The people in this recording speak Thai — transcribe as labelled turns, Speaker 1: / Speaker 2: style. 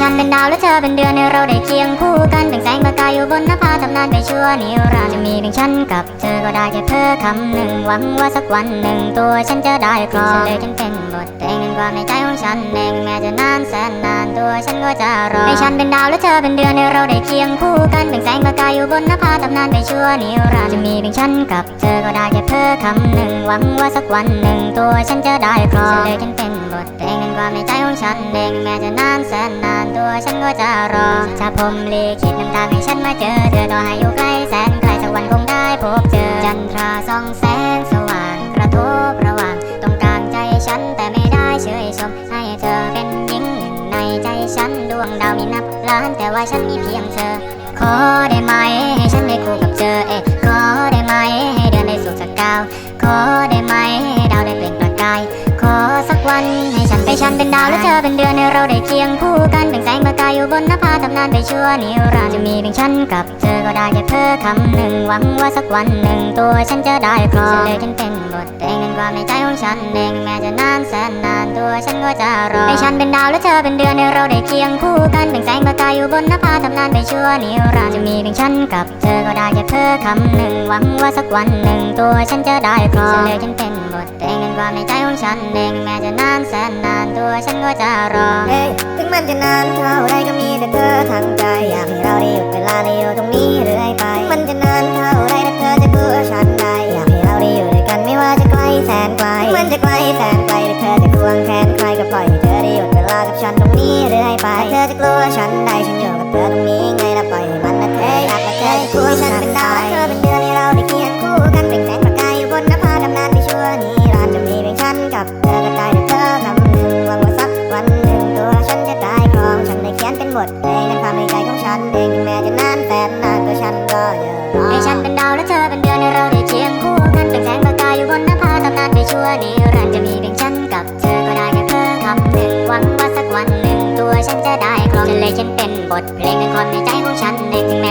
Speaker 1: ฉันเป็นดาวและเธอเป็นเดือนให้เราได้เคียงคู่กันเป็นแสงประกายอยู่บนน้าทำนานไปชั่วนิรันดร์จะมีเพียงฉันกับเธอก็ได้แค่เพ้อคำหนึ่งหวังว่าสักวันหนึ่งตัวฉันจะได้ครองเลยฉันเป็นบทเพลงเป็นความในใจของฉันเองแม้จะนานแสนนานตัวฉันก็จะรอให้ฉันเป็นดาวและเธอเป็นเดือนให้เราได้เคียงคู่กันเป็นแสงประกายอยู่บนน้าทำนานไปชั่วนิรันดร์จะมีเพียงฉันกับเธอก็ได้แค่เพ้อคำหนึ่งหวังว่าสักวันหนึ่งตัวฉันจะได้ครองเลยฉันเป็นบทเพลงเป็นความในใจของฉันเองแม้จะนานแสนนานตัวฉันก็จะรอถ้าผมลีคิดน้ำตาให้ฉันมาเจอ เธอต่อให้อยู่ไกลแสนไกลสักวันคงได้พบเจอ จันทราส่องแสงสว่างกระทบระหว่างตรงกลางใจฉันแต่ไม่ได้เชยชม ให้เธอเป็นหญิงหนึ่งในใจฉันดวงดาวมีนับล้านแต่ว่าฉันมีเพียงเธอ ขอได้ไหมให้ฉันได้คู่กับ ฉันเป็นดาวและเธอเป็นเดือนให้เราได้เคียงคู่กันเป็นแสงประกายอยู่บนน้าทำนานไปชั่วนิรันดร์จะมีเพียงฉันกับเธอก็ได้แค่เพ้อคำหนึ่งหวังว่าสักวันหนึ่งตัวฉันจะได้ครองเลยฉันเป็นบทเพลงเป็นความในใจของฉันเองแม้จะนานแสนนานตัวฉันก็จะรอให้ฉันเป็นดาวและเธอเป็นเดือนให้เราได้เคียงคู่กันเป็นแสงประกายอยู่บนน้าทำนานไปชั่วนิรันดร์จะมีเพียงฉันกับเธอก็ได้แค่เพ้อคำหนึ่งหวังว่าสักวันหนึ่งตัวฉันจะได้ครองเลยฉันเป็นบทเพลง ความในใจของฉันเองแม้จะนานแสนนานตัวฉันก็จะรอ
Speaker 2: เฮ้ยถึงมันจะนานเท่าไรก็มีแต่เธอทั้งใจ อยากให้เราได้หยุดเวลาได้อยู่ตรงนี้เรื่อยไป มันจะนานเท่าไรถ้าเธอจะกลัวฉันได้อยากให้เราได้อยู่ด้วยกันไม่ว่าจะไกลแสนไกล มันจะไกลแสนไกลแต่เธอจะควงแขนใครก็ปล่อยให้เธอได้หยุดเวลากับฉันตรงนี้เรื่อยไปถ้าเธอจะกลัวฉันได้ฉันอยู่กับเธอตรงนี้ไงละปล่อยให้มันนะเธออยากกับเธอจะกลัวฉัน ดเองยนเป็นบทเพลงในความในใจของฉันเองถึงแม้จะนานแสนนานตัวฉันก็จะรอ
Speaker 1: ให้ฉันเป็นดาวและเธอเป็นเดือนให้เราได้เคียงคู่กันเป็นแสงประกายอยู่บนหน้าผาตำนานไปชั่วนิรันดร์จะมีเพียงฉันกับเธอก็ได้แค่เพ้อคำหนึ่งหวังว่าสักวันหนึ่งตัวฉันจะได้ครองฉันเลยฉันเป็นบทเพลงในความในใจของฉันเองถึงแม้